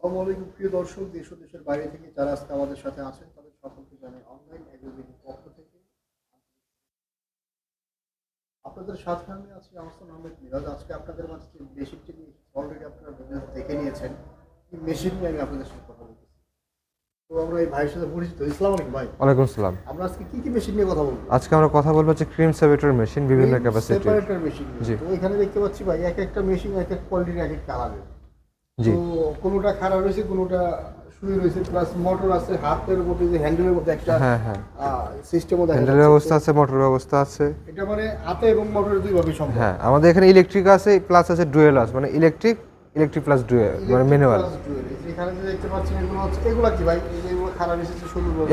আসসালামু আলাইকুম প্রিয় দর্শক দেশ ও দেশের বাইরে থেকে যারা আজকে আমাদের সাথে আছেন তাদের সকলকে জানাই অনলাইন এগ্রিবিটির পক্ষ থেকে আপনাদের সাথে আমি আছি আমার নাম মিরাজ। আজকে আপনাদের মাঝে যে মেশিনটি অলরেডি আপনারা ভিডিও দেখে নিয়েছেন। এই মেশিন নিয়ে আমি আপনাদের সাথে কথা বলতেছি তো আমরা এই ভাইয়ের সাথে পরিচিত। ইসলাম আলাইকুম ভাই। ওয়ালাইকুম সালাম আমরা আজকে কি কি মেশিন নিয়ে কথা বলব? আজকে আমরা কথা বলব যে ক্রিম সেপারেটর মেশিন বিভিন্ন ক্যাপাসিটি সেপারেটর মেশিন। তো এখানে দেখতে পাচ্ছি ভাই এক একটা মেশিন এক এক কোয়ালিটির এক এক কালারের তো কোনোটা খারাপ রয়েছে কোনোটা শুয়ে রয়েছে প্লাস মোটর আছে হাতের মধ্যে যে হ্যান্ডেলের মধ্যে একটা হ্যাঁ হ্যাঁ। সিস্টেম দেখা হ্যান্ডেল যাচ্ছে। ব্যবস্থা আছে মোটর ব্যবস্থা আছে। এটা মানে হাতে এবং মোটরের দুই ভাবে সম্ভব। হ্যাঁ আমাদের এখানে ইলেকট্রিক আছে প্লাস আছে ডুয়েল আছে মানে ইলেকট্রিক ইলেকট্রিক প্লাস ডুয়েল মানে ম্যানুয়াল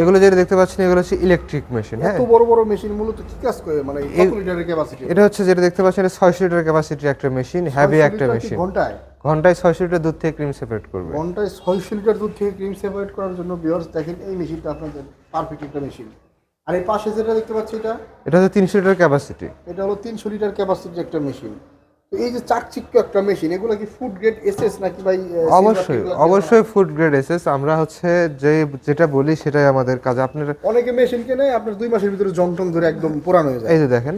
এগুলো যেটা দেখতে পাচ্ছেন এগুলো হচ্ছে ইলেকট্রিক মেশিন হ্যাঁ? বড় বড় মেশিন মূলত কি কাজ করে? মানে এই- লিটারের ক্যাপাসিটি এটা হচ্ছে যেটা দেখতে পাচ্ছেন এটা ছয়শো লিটার ক্যাপাসিটির একটা মেশিন হ্যাভি একটা মেশিন ঘন্টায়? ঘন্টায় ছয়শো লিটার দুধ থেকে ক্রিম সেপারেট করবে। ঘন্টায় ছয়শো লিটার দুধ থেকে ক্রিম সেপারেট করার জন্য বিয়ার্স দেখেন এই মেশিনটা আপনাদের পারফেক্ট একটা মেশিন আর এই পাশে যেটা দেখতে পাচ্ছি এটা? এটা হচ্ছে তিনশো লিটার ক্যাপাসিটি এটা হলো তিনশো লিটার ক্যাপাসিটির একটা মেশিন এই যে চাকচিক্য একটা মেশিন এগুলো কি ফুড গ্রেড এসএস নাকি ভাই অবশ্যই অবশ্যই ফুড গ্রেড এসেস আমরা হচ্ছে যে যেটা বলি সেটাই আমাদের কাজ। আপনার? অনেকে মেশিন কেনে আপনার দুই মাসের ভিতরে জং টং ধরে একদম পুরানো হয়ে যায়। এই যে দেখেন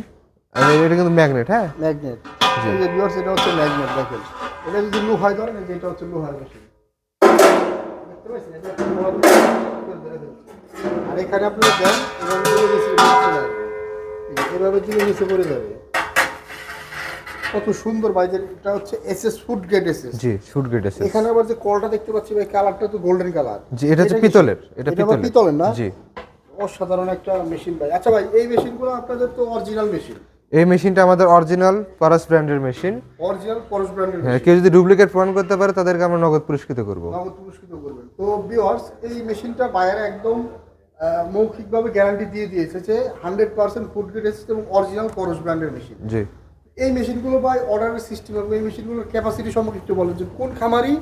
এটা কিন্তু ম্যাগনেট হ্যাঁ? ম্যাগনেট এই যে ভিউয়ার্স এটা হচ্ছে ম্যাগনেট দেখেন। এটা যদি লোহায় ধরেন এই যে এটা হচ্ছে লোহার মেশিন দেখতে পাচ্ছেন? ফেলছে। আর এখানে আপনি দেন এভাবে নিচে নিচে যাবে। এই যে এভাবে দিলে নিচে পড়ে যাবে। কত সুন্দর বাইদের এটা হচ্ছে এসএস ফুড গ্রেড এসএস জি ফুড গ্রেড এসেস এখানে আবার যে কলটা দেখতে পাচ্ছি ভাই কালারটা তো গোল্ডেন কালার জি এটা হচ্ছে পিতলের এটা এটা পিতলের। পিতলের না? জি। অসাধারণ একটা মেশিন ভাই। আচ্ছা ভাই এই মেশিনগুলো আপনাদের তো অরিজিনাল মেশিন এই মেশিনটা আমাদের অরিজিনাল পারাস ব্র্যান্ডের মেশিন অরিজিনাল পরশ ব্র্যান্ডের হ্যাঁ কেউ যদি ডুপ্লিকেট প্রমাণ করতে পারে তাদেরকে আমরা নগদ পুরস্কৃত করব। নগদ পুরস্কৃত করবেন। তো ভিউয়ার্স এই মেশিনটা বায়ারে একদম মৌখিকভাবে গ্যারান্টি দিয়ে দিয়েছে যে হান্ড্রেড পার্সেন্ট ফুড গ্রেড এসেছে এবং অরিজিনাল পরশ ব্র্যান্ডের মেশিন জি। এই মেশিনগুলো বা অর্ডারের সিস্টেম এবং এই মেশিনগুলোর ক্যাপাসিটি সম্পর্কে একটু বলেন যে কোন খামারি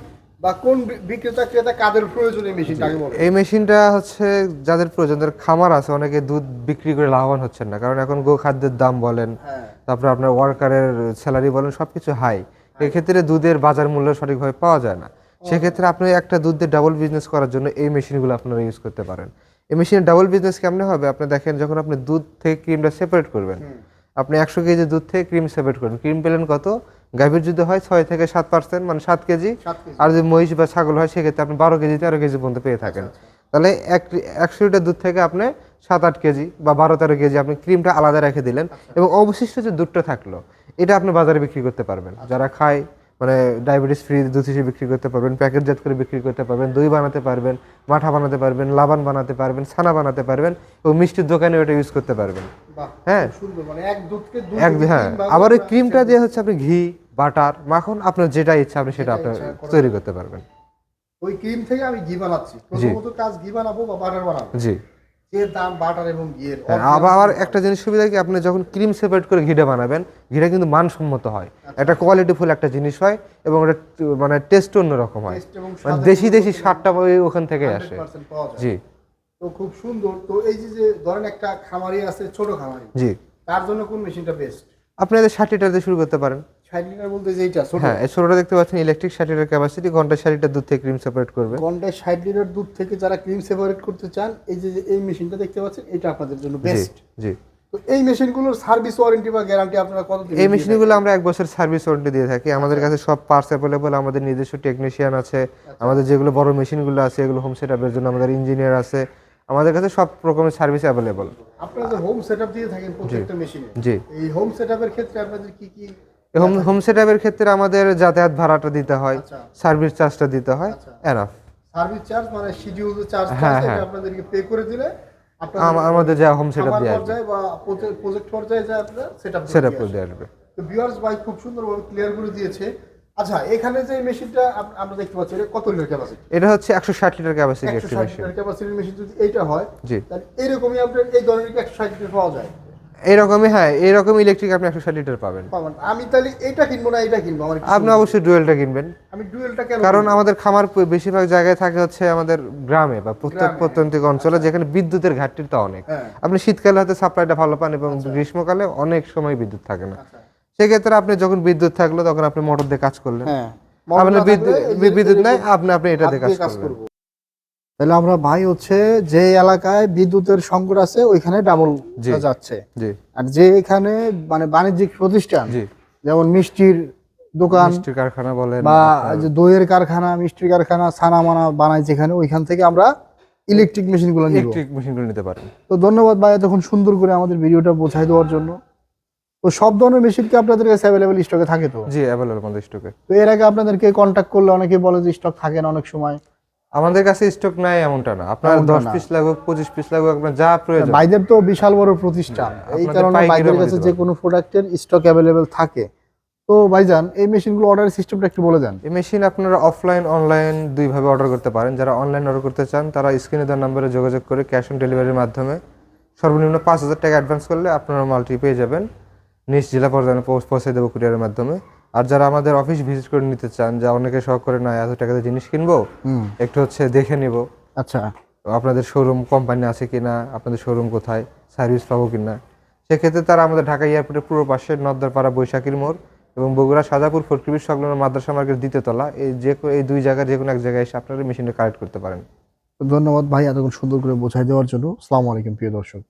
বা কোন বিক্রেতা ক্রেতা কাদের প্রয়োজন এই মেশিনটা এই মেশিনটা হচ্ছে যাদের প্রয়োজন যাদের খামার আছে অনেকে দুধ বিক্রি করে লাভবান হচ্ছেন না। কারণ এখন গো খাদ্যের দাম বলেন হ্যাঁ। তারপরে আপনার ওয়ার্কারের স্যালারি বলেন সব কিছু হাই এক্ষেত্রে দুধের বাজার মূল্য সঠিকভাবে পাওয়া যায় না। সেক্ষেত্রে আপনি একটা দুধের ডাবল বিজনেস করার জন্য এই মেশিনগুলো আপনারা ইউজ করতে পারেন। এই মেশিনের ডাবল বিজনেস কেমনে হবে? আপনি দেখেন যখন আপনি দুধ থেকে ক্রিমটা সেপারেট করবেন আপনি একশো কেজি দুধ থেকে ক্রিম সেপারেট করবেন ক্রিম পেলেন কত? গাভীর যদি হয় ছয় থেকে সাত পার্সেন্ট মানে সাত কেজি। সাত কেজি। আর যদি মহিষ বা ছাগল হয় সেক্ষেত্রে আপনি বারো কেজি তেরো কেজি পর্যন্ত পেয়ে থাকেন। তাহলে এক একশো লিটার দুধ থেকে আপনি সাত আট কেজি বা বারো তেরো কেজি আপনি ক্রিমটা আলাদা রেখে দিলেন এবং অবশিষ্ট যে দুধটা থাকল এটা আপনি বাজারে বিক্রি করতে পারবেন। যারা খায় মানে ডায়াবেটিস ফ্রি দুধ হিসেবে বিক্রি করতে পারবেন প্যাকেটজাত করে বিক্রি করতে পারবেন দই বানাতে পারবেন মাঠা বানাতে পারবেন লাবান বানাতে পারবেন ছানা বানাতে পারবেন এবং মিষ্টির দোকানে ওটা ইউজ করতে পারবেন। হ্যাঁ? মানে এক হ্যাঁ আবার ওই ক্রিমটা দিয়ে হচ্ছে আপনি ঘি বাটার মাখন আপনার যেটা ইচ্ছা আপনি সেটা আপনার তৈরি করতে পারবেন। ওই ক্রিম থেকে আমি ঘি বানাচ্ছি। প্রথমত কাজ ঘি বানাবো বা বাটার বানাবো? জি। এর দাম বাটার এবং ঘিয়ের হ্যাঁ, আবার একটা জিনিস সুবিধা কি? আপনি যখন ক্রিম সেপারেট করে ঘিটা বানাবেন ঘিটা কিন্তু মানসম্মত হয়। একটা কোয়ালিটিফুল একটা জিনিস হয় এবং ওটা মানে টেস্ট অন্যরকম হয়। মানে দেশি দেশি ওই ওখান থেকে আসে। 100% পাওয়া যায়। জি। তো খুব সুন্দর। তো এই যে যে ধরেন একটা খামারি আছে ছোট খামারি জি। তার জন্য কোন মেশিনটা বেস্ট আপনাদের ষাট লিটার দিয়ে শুরু করতে পারেন। ষাট লিটার বলতে যেইটা ছোট। হ্যাঁ ছোটটা দেখতে পাচ্ছেন ইলেকট্রিক ষাট লিটার ক্যাপাসিটি ঘন্টায় ষাট লিটার দুধ থেকে ক্রিম সেপারেট করবে। ঘন্টায় ষাট লিটার দুধ থেকে যারা ক্রিম সেপারেট করতে চান এই যে যে এই মেশিনটা দেখতে পাচ্ছেন এটা আপনাদের জন্য বেস্ট জি। তো এই মেশিনগুলোর সার্ভিস ওয়ারেন্টি বা গ্যারান্টি আপনারা কত দিন এই মেশিনগুলো আমরা এক বছর সার্ভিস ওয়ারেন্টি দিয়ে থাকি। আমাদের কাছে সব পার্টস অ্যাভেলেবল আমাদের নিজস্ব টেকনিশিয়ান আছে আমাদের যেগুলো বড় মেশিনগুলো আছে এগুলো হোম সেটআপের জন্য আমাদের ইঞ্জিনিয়ার আছে। আমাদের কাছে সব রকমের সার্ভিস অ্যাভেলেবল আপনারা যে হোম সেটআপ দিয়ে থাকেন প্রত্যেকটা মেশিনে। জি। এই হোম সেটআপের ক্ষেত্রে আপনাদের কি কি হোম হোম সেটআপের ক্ষেত্রে আমাদের যাতায়াত ভাড়াটা দিতে হয় আচ্ছা। সার্ভিস চার্জটা দিতে হয় আচ্ছা। এনাফ সার্ভিস চার্জ মানে শিডিউল চার্জ হ্যাঁ, হ্যাঁ। এটা আপনাদেরকে পে করে দিলে আমাদের যা হোম সেটআপ দিয়ে আসবে। বা প্রজেক্ট পর্যায়ে যা আপনারা সেটআপ সেটআপ করে দিয়ে আসবে। তো ভিউয়ার্স ভাই খুব সুন্দরভাবে ক্লিয়ার করে দিয়েছে। আচ্ছা এখানে যে মেশিনটা আমরা দেখতে পাচ্ছি এটা কত লিটার ক্যাপাসিটি এটা হচ্ছে একশো ষাট লিটার ক্যাপাসিটি একটি মেশিন লিটার ক্যাপাসিটির মেশিন যদি এইটা হয় তাহলে এরকমই আপনার এই ধরনের একশো ষাট লিটার পাওয়া যায়? এইরকমই হ্যাঁ এইরকম ইলেকট্রিক আপনি একশো ষাট লিটার পাবেন। পাবেন। আমি তাহলে এইটা কিনবো না এটা কিনবো? আমার আপনি অবশ্যই ডুয়েলটা কিনবেন। আমি ডুয়েলটা কেন কারণ আমাদের খামার বেশিরভাগ জায়গায় থাকে হচ্ছে আমাদের গ্রামে বা প্রত্যেক গ্রামে। প্রত্যন্ত অঞ্চলে যেখানে বিদ্যুতের ঘাটতিটা অনেক। হ্যাঁ। আপনি শীতকালে হয়তো সাপ্লাইটা ভালো পান এবং গ্রীষ্মকালে অনেক সময় বিদ্যুৎ থাকে না। আচ্ছা। সেক্ষেত্রে আপনি যখন বিদ্যুৎ থাকল তখন আপনি মোটর দিয়ে কাজ করলেন। হ্যাঁ। আপনার বিদ্যুৎ নাই আপনি আপনি এটা দিয়ে কাজ করবেন করব। তাহলে আমরা ভাই হচ্ছে যে এলাকায় বিদ্যুতের সংকট আছে ওইখানে ডাবল যাচ্ছে। আর যে এখানে মানে বাণিজ্যিক প্রতিষ্ঠান যেমন মিষ্টির দোকান মিষ্টির কারখানা বলেন বা যে দইয়ের কারখানা মিষ্টির কারখানা ছানা মানা বানায় যেখানে ওইখান থেকে আমরা ইলেকট্রিক মেশিনগুলো ইলেকট্রিক মেশিনগুলো নিতে পারেন। তো ধন্যবাদ ভাই এতক্ষণ সুন্দর করে আমাদের ভিডিওটা বোঝাই দেওয়ার জন্য। তো সব ধরনের মেশিন কি আপনাদের কাছে অ্যাভেলেবেল স্টকে থাকে তো? জি অ্যাভেলেবল আমাদের স্টকে তো এর আগে আপনাদেরকে কন্ট্যাক্ট করলে অনেকে বলে যে স্টক থাকে না অনেক সময়। আমাদের কাছে স্টক নাই এমনটা না। আপনার দশ। পিস লাগুক পঁচিশ পিস লাগুক আপনার যা প্রয়োজন। ভাইদের তো বিশাল বড় প্রতিষ্ঠান। এই কারণে ভাইদের কাছে যে কোনো প্রোডাক্টের স্টক অ্যাভেলেবেল থাকে। তো ভাইজান এই মেশিনগুলো অর্ডারের সিস্টেমটা একটু বলে দেন। এই মেশিন আপনারা অফলাইন অনলাইন দুইভাবে অর্ডার করতে পারেন। যারা অনলাইন অর্ডার করতে চান তারা স্ক্রিনে দেওয়ার নম্বরে যোগাযোগ করে ক্যাশ অন ডেলিভারির মাধ্যমে সর্বনিম্ন পাঁচ হাজার টাকা অ্যাডভান্স করলে আপনারা মালটি পেয়ে যাবেন। নিজ জেলা পর্যায়ে পৌঁছ- পৌঁছে দেবো কুরিয়ারের মাধ্যমে। আর যারা আমাদের অফিস ভিজিট করে নিতে চান যে অনেকে শখ করে না এত টাকাতে জিনিস কিনবো? একটু হচ্ছে দেখে নিব। আচ্ছা। আপনাদের শোরুম কোম্পানি আছে কিনা আপনাদের শোরুম কোথায় সার্ভিস পাবো কিনা? সেক্ষেত্রে তারা আমাদের ঢাকা এয়ারপোর্টের পূর্ব পাশে নদ্দারপাড়া বৈশাখীর মোড় এবং বগুড়া সাজাপুর ফটকিবির সংলগ্ন মাদ্রাসা মার্কেট দ্বিতীয়তলা এই যে এই দুই জায়গার যে কোনো এক জায়গায় এসে আপনারা মেশিনটা কালেক্ট করতে পারেন। তো ধন্যবাদ ভাই এতক্ষণ সুন্দর করে বোঝাই দেওয়ার জন্য। আসসালামু আলাইকুম প্রিয় দর্শক।